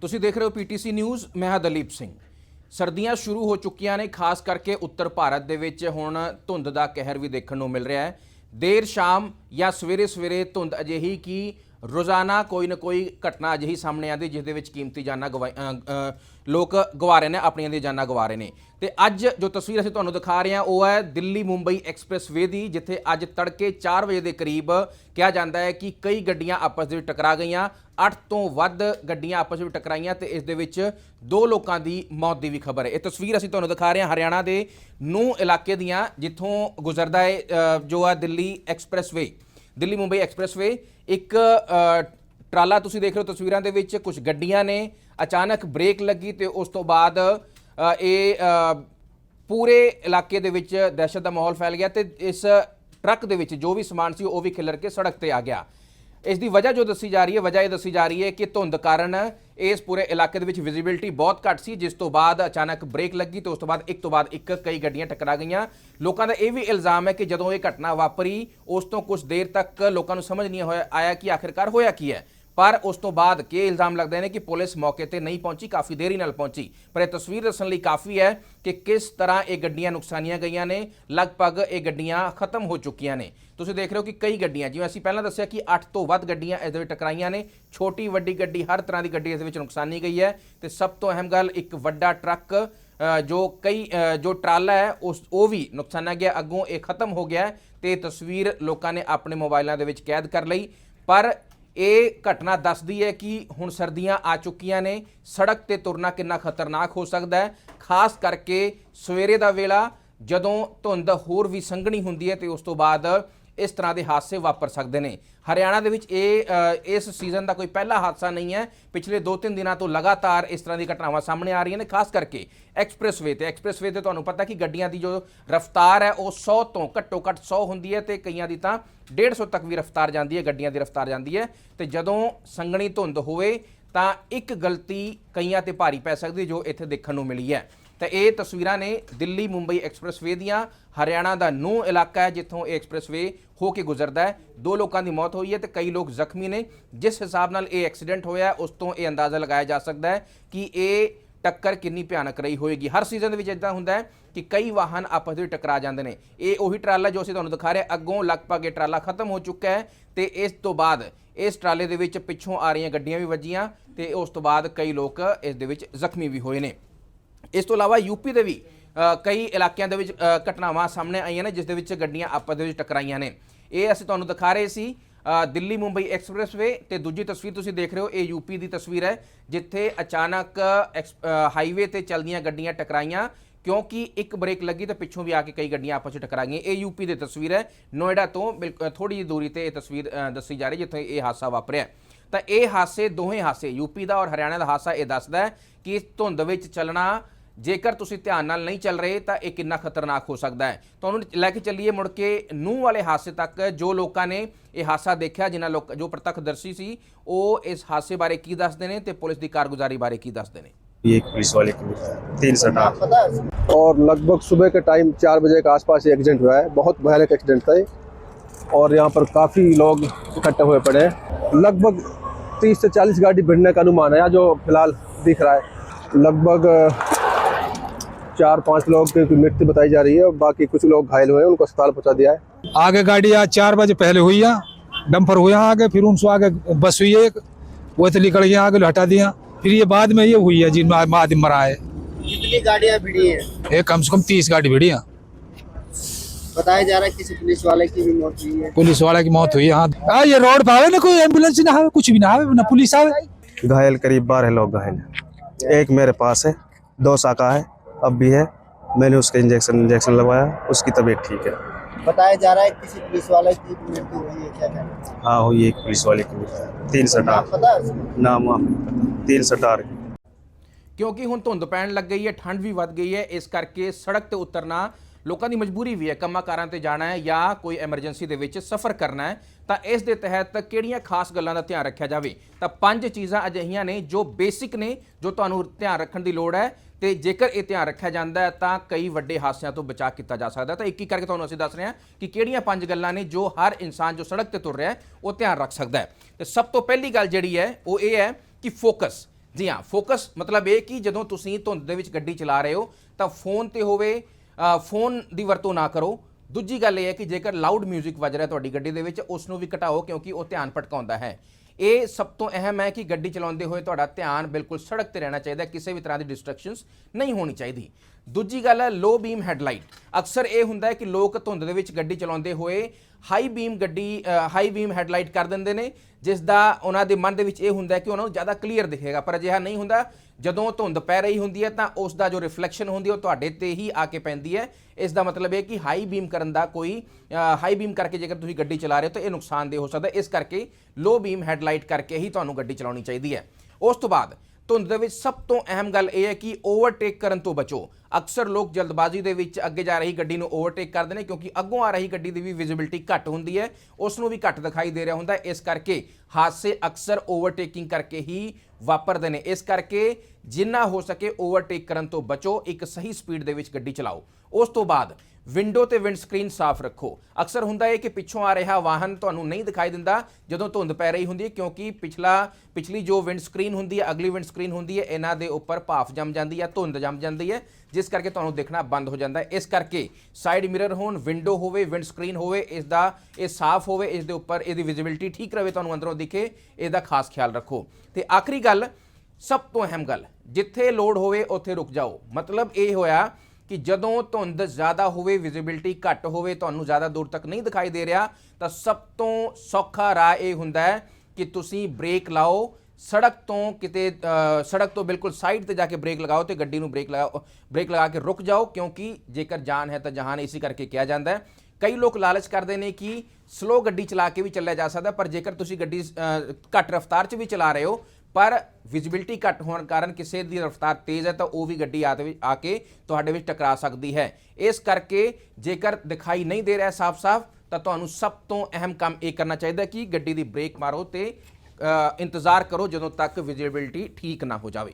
ਤੁਸੀਂ ਦੇਖ ਰਹੇ ਹੋ ਪੀਟੀਸੀ ਨਿਊਜ਼, ਮੈਂ ਹਾਂ ਦਲੀਪ ਸਿੰਘ। ਸਰਦੀਆਂ ਸ਼ੁਰੂ ਹੋ ਚੁੱਕੀਆਂ ਨੇ, ਖਾਸ ਕਰਕੇ ਉੱਤਰ ਭਾਰਤ ਦੇ ਵਿੱਚ ਹੁਣ ਧੁੰਦ ਦਾ ਕਹਿਰ ਵੀ ਦੇਖਣ ਨੂੰ ਮਿਲ ਰਿਹਾ ਹੈ। ਦੇਰ ਸ਼ਾਮ ਜਾਂ ਸਵੇਰੇ ਸਵੇਰੇ ਧੁੰਦ ਅਜਿਹੀ ਕਿ ਰੋਜ਼ਾਨਾ ਕੋਈ ਨਾ ਕੋਈ ਘਟਨਾ ਅਜਿਹੀ ਸਾਹਮਣੇ ਆਉਂਦੀ ਜਿਸ ਦੇ ਵਿੱਚ ਕੀਮਤੀ ਜਾਨਾਂ ਗਵਾ ਲੋਕ ਗਵਾ ਰਹੇ ਨੇ, ਆਪਣੀਆਂ ਦੀਆਂ ਜਾਨਾਂ ਗਵਾ ਰਹੇ ਨੇ। ਤੇ ਅੱਜ ਜੋ ਤਸਵੀਰ ਅਸੀਂ ਤੁਹਾਨੂੰ ਦਿਖਾ ਰਹੇ ਹਾਂ, ਉਹ ਹੈ ਦਿੱਲੀ ਮੁੰਬਈ ਐਕਸਪ੍ਰੈਸਵੇ ਦੀ, ਜਿੱਥੇ ਅੱਜ ਤੜਕੇ 4 ਵਜੇ ਦੇ ਕਰੀਬ ਕਿਹਾ ਜਾਂਦਾ ਹੈ ਕਿ ਕਈ ਗੱਡੀਆਂ ਆਪਸ ਦੇ ਵਿੱਚ ਟਕਰਾ ਗਈਆਂ। 8 ਤੋਂ ਵੱਧ ਗੱਡੀਆਂ ਆਪਸ ਵਿੱਚ ਟਕਰਾਈਆਂ ਤੇ ਇਸ ਦੇ ਵਿੱਚ ਦੋ ਲੋਕਾਂ ਦੀ ਮੌਤ ਦੀ ਵੀ ਖਬਰ ਹੈ। ਇਹ ਤਸਵੀਰ ਅਸੀਂ ਤੁਹਾਨੂੰ ਦਿਖਾ ਰਹੇ ਹਾਂ ਹਰਿਆਣਾ ਦੇ ਨੂੰ ਇਲਾਕੇ ਦੀਆਂ, ਜਿੱਥੋਂ ਗੁਜ਼ਰਦਾ ਹੈ ਜੋ ਹੈ ਦਿੱਲੀ ਐਕਸਪ੍ਰੈਸਵੇ। ਦਿੱਲੀ ਮੁੰਬਈ ਐਕਸਪ੍ਰੈਸਵੇ। ਇੱਕ ਟਰਾਲਾ ਤੁਸੀਂ ਦੇਖ ਰਹੇ ਹੋ ਤਸਵੀਰਾਂ ਦੇ ਵਿੱਚ ਕੁਝ ਗੱਡੀਆਂ ਨੇ, ਅਚਾਨਕ ਬ੍ਰੇਕ ਲੱਗੀ ਤੇ ਉਸ ਤੋਂ ਬਾਅਦ ਇਹ ਪੂਰੇ ਇਲਾਕੇ ਦੇ ਵਿੱਚ ਦਹਿਸ਼ਤ ਦਾ ਮਾਹੌਲ ਫੈਲ ਗਿਆ ਤੇ ਇਸ ਟਰੱਕ ਦੇ ਵਿੱਚ ਜੋ ਵੀ ਸਮਾਨ ਸੀ ਉਹ ਵੀ ਖਿਲਰ ਕੇ ਸੜਕ ਤੇ ਆ ਗਿਆ। ਇਸ ਦੀ ਵਜ੍ਹਾ ਜੋ ਦੱਸੀ ਜਾ ਰਹੀ ਹੈ, ਵਜ੍ਹਾ ਇਹ ਦੱਸੀ ਜਾ ਰਹੀ ਹੈ ਕਿ ਧੁੰਦ ਕਾਰਨ ਇਸ ਪੂਰੇ ਇਲਾਕੇ ਦੇ ਵਿੱਚ ਵਿਜ਼ਿਬਿਲਟੀ ਬਹੁਤ ਘੱਟ ਸੀ, ਜਿਸ ਤੋਂ ਬਾਅਦ ਅਚਾਨਕ ਬ੍ਰੇਕ ਲੱਗੀ ਤੇ ਉਸ ਤੋਂ ਬਾਅਦ ਇੱਕ ਤੋਂ ਬਾਅਦ ਇੱਕ ਕਈ ਗੱਡੀਆਂ ਟਕਰਾ ਗਈਆਂ। ਲੋਕਾਂ ਦਾ ਇਹ ਵੀ ਇਲਜ਼ਾਮ ਹੈ ਕਿ ਜਦੋਂ ਇਹ ਘਟਨਾ ਵਾਪਰੀ, ਉਸ ਤੋਂ ਕੁਝ ਦੇਰ ਤੱਕ ਲੋਕਾਂ ਨੂੰ ਸਮਝ ਨਹੀਂ ਹੋਇਆ, ਆਇਆ ਕਿ ਆਖਿਰਕਾਰ ਹੋਇਆ ਕੀ ਹੈ। ਪਰ ਉਸ ਤੋਂ ਬਾਅਦ ਕੀ ਇਲਜ਼ਾਮ ਲੱਗਦੇ ਨੇ ਕਿ ਪੁਲਿਸ ਮੌਕੇ ਤੇ ਨਹੀਂ ਪਹੁੰਚੀ, ਕਾਫੀ ਦੇਰੀ ਨਾਲ ਪਹੁੰਚੀ। ਪਰ ਇਹ ਤਸਵੀਰ ਦੱਸਣ ਲਈ ਕਾਫੀ ਹੈ ਕਿ ਕਿਸ ਤਰ੍ਹਾਂ ਇਹ ਗੱਡੀਆਂ ਨੁਕਸਾਨੀਆਂ ਗਈਆਂ ਨੇ, ਲਗਭਗ ਇਹ ਗੱਡੀਆਂ ਖਤਮ ਹੋ ਚੁੱਕੀਆਂ ਨੇ। ਤੁਸੀਂ ਦੇਖ ਰਹੇ ਹੋ ਕਿ ਕਈ ਗੱਡੀਆਂ, ਜਿਵੇਂ ਅਸੀਂ ਪਹਿਲਾਂ ਦੱਸਿਆ ਕਿ 8 ਤੋਂ ਵੱਧ ਗੱਡੀਆਂ ਇਸ ਦੇ ਵਿੱਚ ਟਕਰਾਈਆਂ ਨੇ, ਛੋਟੀ ਵੱਡੀ ਗੱਡੀ ਹਰ ਤਰ੍ਹਾਂ ਦੀ ਗੱਡੀ ਇਸ ਦੇ ਵਿੱਚ ਨੁਕਸਾਨੀ ਗਈ ਹੈ ਤੇ ਸਭ ਤੋਂ ਅਹਿਮ ਗੱਲ ਇੱਕ ਵੱਡਾ ਟਰੱਕ ਜੋ ਕਈ ਜੋ ਟਰਾਲਾ ਹੈ, ਉਸ, ਉਹ ਵੀ ਨੁਕਸਾਨਾ ਗਿਆ, ਅੱਗੋਂ ਇਹ ਖਤਮ ਹੋ ਗਿਆ ਹੈ ਤੇ ਇਹ ਤਸਵੀਰ ਲੋਕਾਂ ਨੇ ਆਪਣੇ ਮੋਬਾਈਲਾਂ ਦੇ ਵਿੱਚ ਕੈਦ ਕਰ ਲਈ। ਪਰ ਇਹ ਘਟਨਾ ਦੱਸਦੀ ਹੈ ਕਿ ਹੁਣ ਸਰਦੀਆਂ ਆ ਚੁੱਕੀਆਂ ਨੇ, ਸੜਕ ਤੇ ਤੁਰਨਾ ਕਿੰਨਾ ਖਤਰਨਾਕ ਹੋ ਸਕਦਾ ਹੈ? ਖਾਸ ਕਰਕੇ ਸਵੇਰੇ ਦਾ ਵੇਲਾ, ਜਦੋਂ ਧੁੰਦ ਹੋਰ ਵੀ ਸੰਘਣੀ ਹੁੰਦੀ ਹੈ ਤੇ ਉਸ ਤੋਂ ਬਾਅਦ ਇਸ ਤਰ੍ਹਾਂ ਦੇ ਹਾਦਸੇ ਵਾਪਰ ਸਕਦੇ ਨੇ। ਹਰਿਆਣਾ ਦੇ ਵਿੱਚ ਇਹ ਇਸ ਸੀਜ਼ਨ ਦਾ ਕੋਈ ਪਹਿਲਾ ਹਾਦਸਾ ਨਹੀਂ ਹੈ। ਪਿਛਲੇ 2-3 ਦਿਨਾਂ ਤੋਂ ਲਗਾਤਾਰ ਇਸ ਤਰ੍ਹਾਂ ਦੀ ਘਟਨਾਵਾਂ ਸਾਹਮਣੇ ਆ ਰਹੀਆਂ ਨੇ, ਖਾਸ ਕਰਕੇ ਐਕਸਪ੍ਰੈਸਵੇ ਤੇ। ਐਕਸਪ੍ਰੈਸਵੇ ਤੇ ਤੁਹਾਨੂੰ ਪਤਾ ਕਿ ਗੱਡੀਆਂ ਦੀ ਜੋ ਰਫ਼ਤਾਰ ਹੈ, ਉਹ 100 ਤੋਂ ਘੱਟੋ ਘੱਟ 100 ਹੁੰਦੀ ਹੈ ਤੇ ਕਈਆਂ ਦੀ ਤਾਂ 150 ਤੱਕ ਵੀ ਰਫ਼ਤਾਰ ਜਾਂਦੀ ਹੈ, ਗੱਡੀਆਂ ਦੀ ਰਫ਼ਤਾਰ ਜਾਂਦੀ ਹੈ। ਤੇ ਜਦੋਂ ਸੰਘਣੀ ਧੁੰਦ ਹੋਵੇ, ਤਾਂ ਇੱਕ ਗਲਤੀ ਕਈਆਂ ਤੇ ਭਾਰੀ ਪੈ ਸਕਦੀ ਜੋ ਇੱਥੇ ਦੇਖਣ ਨੂੰ ਮਿਲੀ ਹੈ। ਤਾਂ ਇਹ ਤਸਵੀਰਾਂ ਨੇ ਦਿੱਲੀ ਮੁੰਬਈ ਐਕਸਪ੍ਰੈਸਵੇ ਦੀਆਂ। ਹਰਿਆਣਾ ਦਾ ਨੂੰ ਇਲਾਕਾ ਹੈ ਜਿੱਥੋਂ ਇਹ ਐਕਸਪ੍ਰੈਸਵੇ ਹੋ ਕੇ ਗੁਜ਼ਰਦਾ ਹੈ। ਦੋ ਲੋਕਾਂ ਦੀ ਮੌਤ ਹੋਈ ਹੈ ਤੇ ਕਈ ਲੋਕ ਜ਼ਖਮੀ ਨੇ। ਜਿਸ ਹਿਸਾਬ ਨਾਲ ਇਹ ਐਕਸੀਡੈਂਟ ਹੋਇਆ, ਉਸ ਤੋਂ ਇਹ ਅੰਦਾਜ਼ਾ ਲਗਾਇਆ ਜਾ ਸਕਦਾ ਹੈ ਕਿ ਇਹ ਟੱਕਰ ਕਿੰਨੀ ਭਿਆਨਕ ਰਹੀ ਹੋਏਗੀ ਹਰ ਸੀਜ਼ਨ ਦੇ ਵਿੱਚ ਇਦਾਂ ਹੁੰਦਾ ਹੈ ਕਿ ਕਈ ਵਾਹਨ ਆਪਸ ਵਿੱਚ ਟਕਰਾ ਜਾਂਦੇ ਨੇ। ਇਹ ਉਹੀ ਟਰਾਲਾ ਜੋ ਅਸੀਂ ਤੁਹਾਨੂੰ ਦਿਖਾ ਰਹੇ ਅੱਗੋਂ ਲਗਭਗ ਇਹ ਟਰਾਲਾ ਖਤਮ ਹੋ ਚੁੱਕਾ ਹੈ ਤੇ ਇਸ ਤੋਂ ਬਾਅਦ ਇਸ ਟਰਾਲੇ ਦੇ ਵਿੱਚ ਪਿੱਛੋਂ ਆ ਰਹੀਆਂ ਗੱਡੀਆਂ ਵੀ ਵੱਜੀਆਂ ਤੇ ਉਸ ਤੋਂ ਬਾਅਦ ਕਈ ਲੋਕ ਇਸ ਦੇ ਵਿੱਚ ਜ਼ਖਮੀ ਵੀ ਹੋਏ ਨੇ। ਇਸ ਤੋਂ ਇਲਾਵਾ ਯੂਪੀ ਦੇ ਵੀ ਕਈ ਇਲਾਕਿਆਂ ਦੇ ਵਿੱਚ ਘਟਨਾਵਾਂ ਸਾਹਮਣੇ ਆਈਆਂ ਨੇ, ਜਿਸ ਦੇ ਵਿੱਚ ਗੱਡੀਆਂ ਆਪਸ ਦੇ ਵਿੱਚ ਟਕਰਾਈਆਂ ਨੇ। ਇਹ ਅਸੀਂ ਤੁਹਾਨੂੰ ਦਿਖਾ ਰਹੇ ਸੀ ਦਿੱਲੀ ਮੁੰਬਈ ਐਕਸਪ੍ਰੈਸਵੇ ਤੇ ਦੂਜੀ ਤਸਵੀਰ ਤੁਸੀਂ ਦੇਖ ਰਹੇ ਹੋ, ਇਹ ਯੂਪੀ ਦੀ ਤਸਵੀਰ ਹੈ, ਜਿੱਥੇ ਅਚਾਨਕ ਐਕਸ- ਹਾਈਵੇ ਤੇ ਚੱਲਦੀਆਂ ਗੱਡੀਆਂ ਟਕਰਾਈਆਂ, ਕਿਉਂਕਿ ਇੱਕ ਬ੍ਰੇਕ ਲੱਗੀ ਤਾਂ ਪਿੱਛੋਂ ਵੀ ਆ ਕੇ ਕਈ ਗੱਡੀਆਂ ਆਪਸ ਵਿੱਚ ਟਕਰਾ ਗਈਆਂ ਇਹ ਯੂਪੀ ਦੀ ਤਸਵੀਰ ਹੈ, ਨੋਇਡਾ ਤੋਂ ਬਿਲਕੁਲ ਥੋੜੀ ਜਿਹੀ ਦੂਰੀ ਤੇ ਇਹ ਤਸਵੀਰ ਦੱਸੀ ਜਾ ਰਹੀ ਜਿੱਥੇ ਇਹ ਹਾਦਸਾ ਵਾਪਰਿਆ। ਤਾਂ ਇਹ ਹਾਦਸੇ ਦੋਹੇ ਹਾਦਸੇ ਯੂਪੀ ਦਾ ਔਰ ਹਰਿਆਣਾ ਦਾ ਹਾਦਸਾ ਇਹ ਦੱਸਦਾ ਹੈ ਕਿ ਧੁੰਦ ਵਿੱਚ ਚੱਲਣਾ ਜੇਕਰ ਤੁਸੀਂ ਧਿਆਨ ਨਾਲ ਨਹੀਂ ਚੱਲ ਰਹੇ ਤਾਂ ਇਹ ਕਿੰਨਾ ਖਤਰਨਾਕ ਹੋ ਸਕਦਾ ਹੈ ਤੁਹਾਨੂੰ ਲੈ ਕੇ ਚੱਲੀਏ ਮੁੜ ਕੇ ਨੂੰਹ ਵਾਲੇ ਹਾਦਸੇ ਤੱਕ ਜੋ ਲੋਕਾਂ ਨੇ ਇਹ ਹਾਦਸਾ ਦੇਖਿਆ ਜਿਨ੍ਹਾਂ ਲੋਕ ਜੋ ਪ੍ਰਤੱਖਦਰਸ਼ੀ ਸੀ ਉਹ ਇਸ ਹਾਦਸੇ ਬਾਰੇ ਕੀ ਦੱਸਦੇ ਨੇ ਤੇ ਪੁਲਿਸ ਦੀ ਕਾਰਗੁਜ਼ਾਰੀ ਬਾਰੇ ਕੀ ਦੱਸਦੇ ਨੇ ये एक पुलिस वाले की तीन सटा और लगभग सुबह के टाइम चार बजे के आसपास ये एक्सीडेंट हुआ है बहुत भयानक एक्सीडेंट था ये और यहाँ पर काफ़ी लोग इकट्ठे हुए पड़े हैं लगभग 30 से 40 गाड़ी भिड़ने का अनुमान है जो फिलहाल दिख रहा है लगभग चार पाँच लोग की मृत्यु बताई जा रही है और बाकी कुछ लोग घायल हुए हैं उनको अस्पताल पहुँचा दिया है। आगे गाड़ी आज चार बजे पहले हुई है डंपर हुआ आगे फिर उनसे आगे बस हुई है एक वो तो निकल गया आगे हटा दिया फिर ये बाद में ये हुई है जिनमें आदमी मरा है। कितनी गाड़ियाँ भिड़ी हैं? ये कम से कम तीस गाड़ी भिड़ी है। बताया जा रहा है किसी पुलिस वाले की भी मौत हुई है। पुलिस वाले की मौत हुई है हाँ। ये रोड पर आवे ना कोई एंबुलेंस ना आवे कुछ भी ना आवे ना पुलिस आवे। घायल करीब बारह लोग घायल हैं। एक मेरे पास है दो साका है अब भी है मैंने उसका इंजेक्शन इंजेक्शन लगवाया उसकी तबीयत ठीक है बताया जा रहा है किसी पुलिस वाले की भी मृत्यु हुई है क्या कहना हाँ हुई एक पुलिस वाले की तीन सटार नाम पता है उसका? नाम वहाँ पे पता। तीन सटार की ਕਿਉਂਕਿ ਹੁਣ ਧੁੰਦ ਪੈਣ ਲੱਗ ਗਈ ਹੈ ਠੰਡ ਵੀ ਵੱਧ ਗਈ ਹੈ ਇਸ ਕਰਕੇ ਸੜਕ ਤੇ ਉਤਰਨਾ ਲੋਕਾਂ ਦੀ ਮਜਬੂਰੀ ਵੀ ਹੈ, ਕੰਮਾਂ ਕਾਰਾਂ ਤੇ ਜਾਣਾ ਹੈ ਜਾਂ ਕੋਈ ਐਮਰਜੈਂਸੀ ਦੇ ਵਿੱਚ ਸਫ਼ਰ ਕਰਨਾ ਹੈ, ਤਾਂ ਇਸ ਦੇ ਤਹਿਤ ਕਿਹੜੀਆਂ ਖਾਸ ਗੱਲਾਂ ਦਾ ਧਿਆਨ ਰੱਖਿਆ ਜਾਵੇ? ਤਾਂ ਪੰਜ ਚੀਜ਼ਾਂ ਅਜਿਹੀਆਂ ਨੇ ਜੋ ਬੇਸਿਕ ਨੇ, ਜੋ ਤੁਹਾਨੂੰ ਧਿਆਨ ਰੱਖਣ ਦੀ ਲੋੜ ਹੈ ਤੇ ਜੇਕਰ ਇਹ ਧਿਆਨ ਰੱਖਿਆ ਜਾਂਦਾ ਹੈ, ਤਾਂ ਕਈ ਵੱਡੇ ਹਾਦਸਿਆਂ ਤੋਂ ਬਚਾ ਕੀਤਾ ਜਾ ਸਕਦਾ ਤਾਂ ਇੱਕ ਇੱਕ ਕਰਕੇ ਤੁਹਾਨੂੰ ਅਸੀਂ ਦੱਸ ਰਹੇ ਹਾਂ ਕਿ ਕਿਹੜੀਆਂ ਪੰਜ ਗੱਲਾਂ ਨੇ ਜੋ ਹਰ ਇਨਸਾਨ ਜੋ ਸੜਕ ਤੇ ਤੁਰ ਰਿਹਾ ਹੈ, ਉਹ ਧਿਆਨ ਰੱਖ ਸਕਦਾ ਹੈ। ਤੇ ਸਭ ਤੋਂ ਪਹਿਲੀ ਗੱਲ ਜਿਹੜੀ ਹੈ, ਉਹ ਇਹ ਹੈ ਕਿ ਫੋਕਸ ਜੀ ਹਾਂ ਫੋਕਸ ਮਤਲਬ ਇਹ ਕਿ ਜਦੋਂ ਤੁਸੀਂ ਧੁੰਦ ਦੇ ਵਿੱਚ ਗੱਡੀ ਚਲਾ ਰਹੇ ਹੋ, ਤਾਂ ਫੋਨ ਤੇ ਹੋਵੇ ਫੋਨ ਦੀ ਵਰਤੋਂ ਨਾ ਕਰੋ। ਦੂਜੀ ਗੱਲ ਇਹ ਹੈ ਕਿ ਜੇਕਰ ਲਾਊਡ 뮤직 ਵੱਜ ਰਿਹਾ ਤੁਹਾਡੀ ਗੱਡੀ ਦੇ ਵਿੱਚ ਉਸ ਨੂੰ ਵੀ ਘਟਾਓ ਕਿਉਂਕਿ ਉਹ ਧਿਆਨ ਭਟਕਾਉਂਦਾ ਹੈ। ਇਹ ਸਭ ਤੋਂ ਅਹਿਮ ਹੈ ਕਿ ਗੱਡੀ ਚਲਾਉਂਦੇ ਹੋਏ ਤੁਹਾਡਾ ਧਿਆਨ ਬਿਲਕੁਲ ਸੜਕ ਤੇ ਰਹਿਣਾ ਚਾਹੀਦਾ ਕਿਸੇ ਵੀ ਤਰ੍ਹਾਂ ਦੀ ਡਿਸਟਰੈਕਸ਼ਨਸ ਨਹੀਂ ਹੋਣੀ ਚਾਹੀਦੀ। ਦੂਜੀ ਗੱਲ ਹੈ ਲੋ ਬੀਮ ਹੈਡਲਾਈਟ ਅਕਸਰ ਇਹ ਹੁੰਦਾ ਹੈ ਕਿ ਲੋਕ ਧੁੰਦ ਦੇ ਵਿੱਚ ਗੱਡੀ ਚਲਾਉਂਦੇ ਹੋਏ ਹਾਈ ਬੀਮ ਗੱਡੀ ਹਾਈ ਬੀਮ ਹੈਡਲਾਈਟ ਕਰ ਦਿੰਦੇ ਨੇ ਜਿਸ ਦਾ ਉਹਨਾਂ ਦੇ ਮਨ ਦੇ ਵਿੱਚ ਇਹ ਹੁੰਦਾ ਕਿ ਉਹਨਾਂ ਨੂੰ ਜ਼ਿਆਦਾ ਕਲੀਅਰ ਦਿਖੇਗਾ। ਪਰ ਅਜਿਹਾ ਨਹੀਂ ਹੁੰਦਾ। ਜਦੋਂ ਧੁੰਦ ਪੈ ਰਹੀ ਹੁੰਦੀ ਹੈ, ਤਾਂ ਉਸ ਦਾ ਜੋ ਰਿਫਲੈਕਸ਼ਨ ਹੁੰਦੀ ਹੈ, ਉਹ ਤੁਹਾਡੇ ਤੇ ਹੀ ਆ ਕੇ ਪੈਂਦੀ ਹੈ। ਇਸ ਦਾ ਮਤਲਬ ਇਹ ਕਿ ਹਾਈ ਬੀਮ ਕਰਨ ਦਾ ਕੋਈ ਹਾਈ ਬੀਮ ਕਰਕੇ ਜੇਕਰ ਤੁਸੀਂ ਗੱਡੀ ਚਲਾ ਰਹੇ ਹੋ, ਤਾਂ ਇਹ ਨੁਕਸਾਨਦੇਹ ਹੋ ਸਕਦਾ। ਇਸ ਕਰਕੇ ਲੋ ਬੀਮ ਹੈਡਲਾਈਟ ਕਰਕੇ ਹੀ ਤੁਹਾਨੂੰ ਗੱਡੀ ਚਲਾਉਣੀ ਚਾਹੀਦੀ ਹੈ। ਉਸ ਤੋਂ ਬਾਅਦ ਧੁੰਦ ਦੇ ਵਿੱਚ ਸਭ ਤੋਂ ਅਹਿਮ ਗੱਲ ਇਹ ਹੈ ਕਿ ਓਵਰਟੇਕ ਕਰਨ ਤੋਂ ਬਚੋ। ਅਕਸਰ ਲੋਕ ਜਲਦਬਾਜ਼ੀ ਦੇ ਵਿੱਚ ਅੱਗੇ ਜਾ ਰਹੀ ਗੱਡੀ ਨੂੰ ਓਵਰਟੇਕ ਕਰਦੇ ਨੇ ਕਿਉਂਕਿ ਅੱਗੋਂ ਆ ਰਹੀ ਗੱਡੀ ਦੀ ਵੀ ਵਿਜ਼ਿਬਿਲਟੀ ਘੱਟ ਹੁੰਦੀ ਹੈ, ਉਸ ਨੂੰ ਵੀ ਘੱਟ ਦਿਖਾਈ ਦੇ ਰਿਹਾ ਹੁੰਦਾ ਇਸ ਕਰਕੇ ਹਾਦਸੇ ਅਕਸਰ ਓਵਰਟੇਕਿੰਗ ਕਰਕੇ ਹੀ ਵਾਪਰਦੇ ਨੇ। ਇਸ ਕਰਕੇ ਜਿੰਨਾ ਹੋ ਸਕੇ ਓਵਰਟੇਕ ਕਰਨ ਤੋਂ ਬਚੋ, ਇੱਕ ਸਹੀ ਸਪੀਡ ਦੇ ਵਿੱਚ ਗੱਡੀ ਚਲਾਓ। ਉਸ ਤੋਂ ਬਾਅਦ ਵਿੰਡੋ ਤੇ ਵਿੰਡ ਸਕਰੀਨ ਸਾਫ਼ ਰੱਖੋ। ਅਕਸਰ ਹੁੰਦਾ ਹੈ ਕਿ ਪਿੱਛੋਂ ਆ ਰਿਹਾ ਵਾਹਨ ਤੁਹਾਨੂੰ ਨਹੀਂ ਦਿਖਾਈ ਦਿੰਦਾ, ਜਦੋਂ ਧੁੰਦ ਪੈ ਰਹੀ ਹੁੰਦੀ ਹੈ ਕਿਉਂਕਿ ਪਿਛਲਾ, ਪਿਛਲੀ ਜੋ ਵਿੰਡ ਸਕਰੀਨ ਹੁੰਦੀ ਹੈ ਅਗਲੀ ਵਿੰਡ ਸਕਰੀਨ ਹੁੰਦੀ ਹੈ ਇਹਨਾਂ ਦੇ ਉੱਪਰ ਭਾਫ ਜੰਮ ਜਾਂਦੀ ਹੈ ਧੁੰਦ ਜੰਮ ਜਾਂਦੀ ਹੈ ਜਿਸ ਕਰਕੇ ਤੁਹਾਨੂੰ ਦਿਖਣਾ ਬੰਦ ਹੋ ਜਾਂਦਾ ਹੈ ਇਸ ਕਰਕੇ ਸਾਈਡ ਮਿਰਰ ਹੋਣ ਵਿੰਡੋ ਹੋਵੇ ਵਿੰਡ ਸਕਰੀਨ ਹੋਵੇ ਇਸ ਦਾ ਇਹ ਸਾਫ਼ ਹੋਵੇ ਇਸ ਦੇ ਉੱਪਰ ਇਹਦੀ ਵਿਜ਼ਿਬਿਲਟੀ ਠੀਕ ਰਹੇ ਤੁਹਾਨੂੰ ਅੰਦਰੋਂ ਦਿਖੇ, ਇਹਦਾ ਖਾਸ ਖਿਆਲ ਰੱਖੋ। ਤੇ ਆਖਰੀ ਗੱਲ, ਸਭ ਤੋਂ ਅਹਿਮ ਗੱਲ, ਜਿੱਥੇ ਲੋਡ ਹੋਵੇ, ਉੱਥੇ ਰੁਕ ਜਾਓ। ਮਤਲਬ ਇਹ ਹੋਇਆ ਕਿ ਜਦੋਂ ਧੁੰਦ ਜ਼ਿਆਦਾ ਹੋਵੇ ਵਿਜ਼ਿਬਿਲਟੀ ਘੱਟ ਹੋਵੇ, ਤੁਹਾਨੂੰ ਜ਼ਿਆਦਾ ਦੂਰ ਤੱਕ ਨਹੀਂ ਦਿਖਾਈ ਦੇ ਰਿਹਾ, ਤਾਂ ਸਭ ਤੋਂ ਸੌਖਾ ਰਾਹ ਇਹ ਹੁੰਦਾ ਹੈ ਕਿ ਤੁਸੀਂ ਬ੍ਰੇਕ ਲਾਓ, ਸੜਕ ਤੋਂ ਕਿਤੇ ਸੜਕ ਤੋਂ ਬਿਲਕੁਲ ਸਾਈਡ ਤੇ ਜਾ ਕੇ ਬ੍ਰੇਕ ਲਗਾਓ ਤੇ ਗੱਡੀ ਨੂੰ ਬ੍ਰੇਕ ਲਗਾਓ ਬ੍ਰੇਕ ਲਗਾ ਕੇ ਰੁਕ ਜਾਓ, ਕਿਉਂਕਿ ਜੇਕਰ ਜਾਨ ਹੈ ਤਾਂ ਜਹਾਨ ਇਸੇ ਕਰਕੇ ਕਿਹਾ ਜਾਂਦਾ ਹੈ। ਕਈ ਲੋਕ ਲਾਲਚ ਕਰਦੇ ਨੇ ਕਿ ਸਲੋ ਗੱਡੀ ਚਲਾ ਕੇ ਵੀ ਚੱਲਿਆ ਜਾ ਸਕਦਾ, ਪਰ ਜੇਕਰ ਤੁਸੀਂ ਗੱਡੀ ਘੱਟ ਰਫ਼ਤਾਰ 'ਚ ਵੀ ਚਲਾ ਰਹੇ ਹੋ ਪਰ ਵਿਜ਼ਿਬਿਲਟੀ ਘੱਟ ਹੋਣ ਕਾਰਨ ਕਿਸੇ ਦੀ ਰਫ਼ਤਾਰ ਤੇਜ਼ ਹੈ ਤਾਂ ਉਹ ਵੀ ਗੱਡੀ ਆ ਤੇ ਆ ਕੇ ਤੁਹਾਡੇ ਵਿੱਚ ਟਕਰਾ ਸਕਦੀ ਹੈ। ਇਸ ਕਰਕੇ ਜੇਕਰ ਦਿਖਾਈ ਨਹੀਂ ਦੇ ਰਿਹਾ ਸਾਫ਼-ਸਾਫ਼, ਤਾਂ ਤੁਹਾਨੂੰ ਸਭ ਤੋਂ ਅਹਿਮ ਕੰਮ ਇਹ ਕਰਨਾ ਚਾਹੀਦਾ ਕਿ ਗੱਡੀ ਦੀ ਬ੍ਰੇਕ ਮਾਰੋ ਤੇ ਇੰਤਜ਼ਾਰ ਕਰੋ ਜਦੋਂ ਤੱਕ ਵਿਜ਼ਿਬਿਲਟੀ ਠੀਕ ਨਾ ਹੋ ਜਾਵੇ।